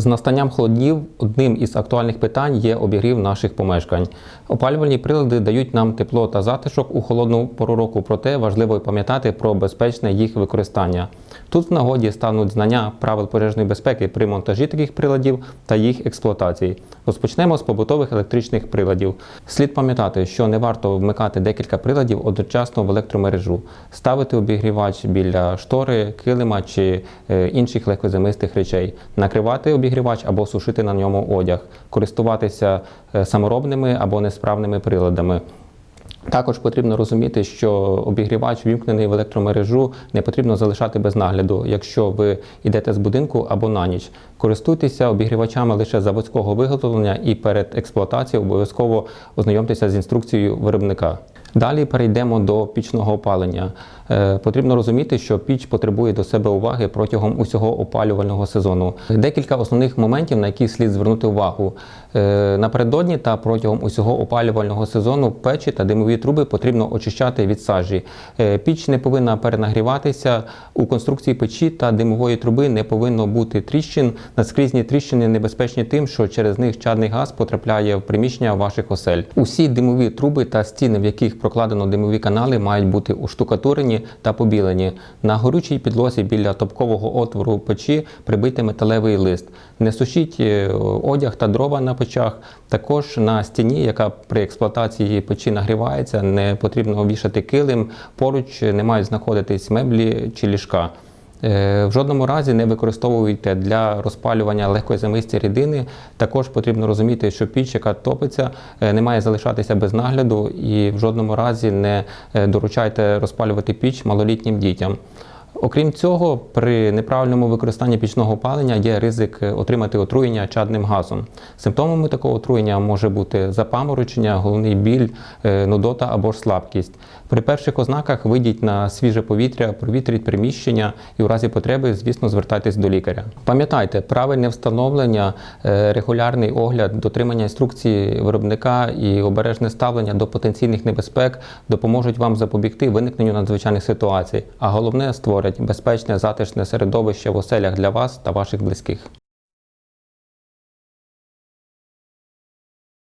З настанням холодів одним із актуальних питань є обігрів наших помешкань. Опалювальні прилади дають нам тепло та затишок у холодну пору року, проте важливо пам'ятати про безпечне їх використання. Тут в нагоді стануть знання правил пожежної безпеки при монтажі таких приладів та їх експлуатації. Розпочнемо з побутових електричних приладів. Слід пам'ятати, що не варто вмикати декілька приладів одночасно в електромережу, ставити обігрівач біля штори, килима чи е, інших легкозамистих речей, накривати обігрівач або сушити на ньому одяг, користуватися е, саморобними або несправними приладами. Також потрібно розуміти, що обігрівач вімкнений в електромережу не потрібно залишати без нагляду, якщо ви йдете з будинку або на ніч. Користуйтеся обігрівачами лише заводського виготовлення і перед експлуатацією обов'язково ознайомтеся з інструкцією виробника. Далі перейдемо до пічного опалення. Е, потрібно розуміти, що піч потребує до себе уваги протягом усього опалювального сезону. Декілька основних моментів, на які слід звернути увагу. Е, напередодні та протягом усього опалювального сезону печі та димові труби потрібно очищати від сажі. Е, піч не повинна перенагріватися. У конструкції печі та димової труби не повинно бути тріщин. Наскрізні тріщини небезпечні тим, що через них чадний газ потрапляє в приміщення ваших осель. Усі димові труби та стіни, в яких прокладено димові канали, мають бути уштукатурені та побілені. На горючій підлозі біля топкового отвору печі прибити металевий лист. Не сушіть е, одяг та дрова на печах. Також на стіні, яка при експлуатації печі нагрівається, не потрібно вішати килим. Поруч не мають знаходитись меблі чи ліжка. Е, В жодному разі не використовуйте для розпалювання легкозамисті рідини. Також потрібно розуміти, що піч, яка топиться, е, не має залишатися без нагляду, і в жодному разі не е, доручайте розпалювати піч малолітнім дітям. Окрім цього, при неправильному використанні пічного опалення є ризик е, отримати отруєння чадним газом. Симптомами такого отруєння може бути запаморочення, головний біль, е, нудота або ж слабкість. При перших ознаках вийдіть на свіже повітря, провітріть приміщення і у разі потреби, звісно, звертайтесь до лікаря. Пам'ятайте, правильне встановлення, е, регулярний огляд, дотримання інструкції виробника і обережне ставлення до потенційних небезпек допоможуть вам запобігти виникненню надзвичайних ситуацій, а головне створять безпечне затишне середовище в оселях для вас та ваших близьких.